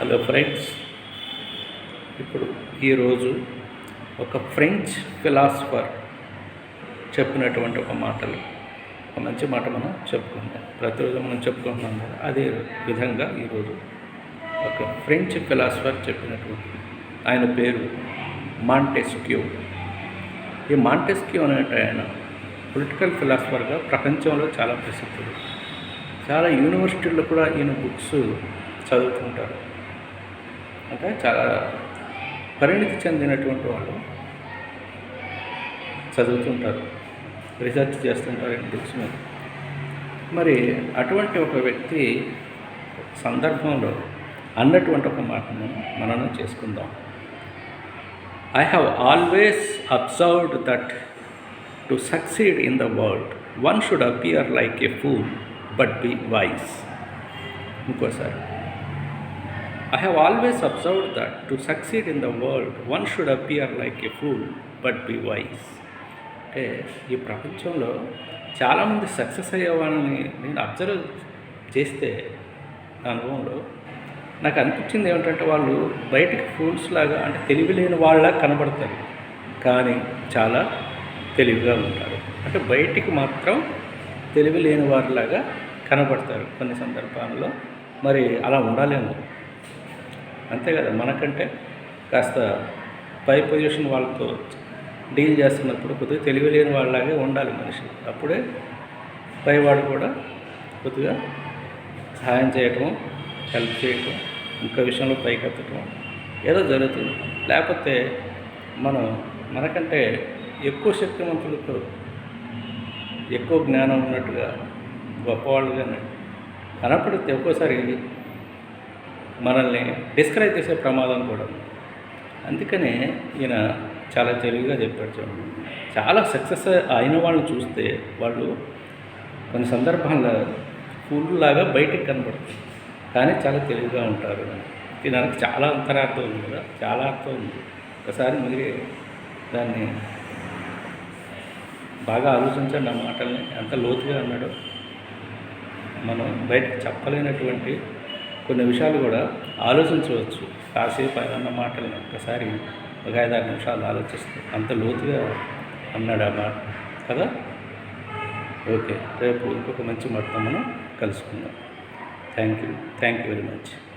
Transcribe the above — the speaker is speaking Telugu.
Hello friends. ఇప్పుడు ఈరోజు ఒక ఫ్రెంచ్ ఫిలాసఫర్ చెప్పినటువంటి ఒక మాటలు. ఒక మంచి మాట మనం చెప్పుకుందాం. ప్రతిరోజు మనం చెప్పుకుంటున్నాం కదా అదే విధంగా ఈరోజు ఒక ఫ్రెంచ్ ఫిలాసఫర్ చెప్పినటువంటి ఆయన పేరు మాంటెస్క్యూ. ఈ మాంటెస్క్యూ అనే ఆయన పొలిటికల్ ఫిలాసఫర్గా ప్రపంచంలో చాలా ప్రసిద్ధుడు. చాలా యూనివర్సిటీల్లో కూడా ఈయన బుక్స్ చదువుతుంటారు. అంటే చాలా పరిణితి చెందినటువంటి వాళ్ళు చదువుతుంటారు రీసెర్చ్ చేస్తుంటారు ఈ బుక్స్ మీద మరి అటువంటి ఒక వ్యక్తి సందర్భంలో అన్నటువంటి ఒక మాటను మనం చేసుకుందాం. I have always observed that to succeed in the world one should appear like a fool but be wise ఇంకోసారి. I have always observed that to succeed in the world one should appear like a fool but be wise. అంటే ఈ ప్రపంచంలో చాలామంది సక్సెస్ అయ్యే వాళ్ళని నేను అబ్జర్వ్ చేస్తే నా అనుభవంలో నాకు అనిపించింది ఏమిటంటే వాళ్ళు బయటికి ఫూల్స్ లాగా అంటే తెలివి లేని వాళ్ళ కనబడతారు. కానీ చాలా తెలివిగా ఉంటారు. అంటే బయటికి మాత్రం తెలివి లేని వారిలాగా కనబడతారు కొన్ని సందర్భాల్లో. మరి అలా ఉండాలేమో అంతే కదా మనకంటే కాస్త పై పొజిషన్ వాళ్ళతో డీల్ చేస్తున్నప్పుడు కొద్దిగా తెలివి లేని వాళ్ళలాగే ఉండాలి మనిషి. అప్పుడే పైవాడు కూడా కొద్దిగా సహాయం చేయటం హెల్ప్ చేయటం ఇంకో విషయంలో పైకెత్తటం ఏదో జరుగుతుంది. లేకపోతే మనం మనకంటే ఎక్కువ శక్తివంతులతో ఎక్కువ జ్ఞానం ఉన్నట్టుగా గొప్పవాళ్ళుగానే కనపడితే ఒక్కోసారి మనల్ని డిస్కరేజ్ చేసే ప్రమాదం కూడా అందుకనే ఈయన చాలా తెలివిగా చెప్పాడు చూడండి. చాలా సక్సెస్ అయిన వాళ్ళని చూస్తే వాళ్ళు కొన్ని సందర్భాల్లో ఫుల్లాగా బయటికి కనబడుతుంది కానీ చాలా తెలివిగా ఉంటారు. దీనికి చాలా అంతరార్థం ఉంది కదా చాలా అర్థం ఉంది. ఒకసారి మీరు దాన్ని బాగా ఆలోచించండి ఆ మాటల్ని. ఎంత లోతుగా అన్నాడో మనం బయటకు చెప్పలేనటువంటి కొన్ని విషయాలు కూడా ఆలోచించవచ్చు. కాసేపు ఆయన అన్న మాటలను ఒక్కసారి ఒక ఐదారు నిమిషాలు ఆలోచిస్తే అంత లోతుగా అన్నాడు ఆ మాట. కదా? ఓకే రేపు ఇంకొక మంచి మాటతో మనం కలుసుకుందాం. Thank you thank you very much.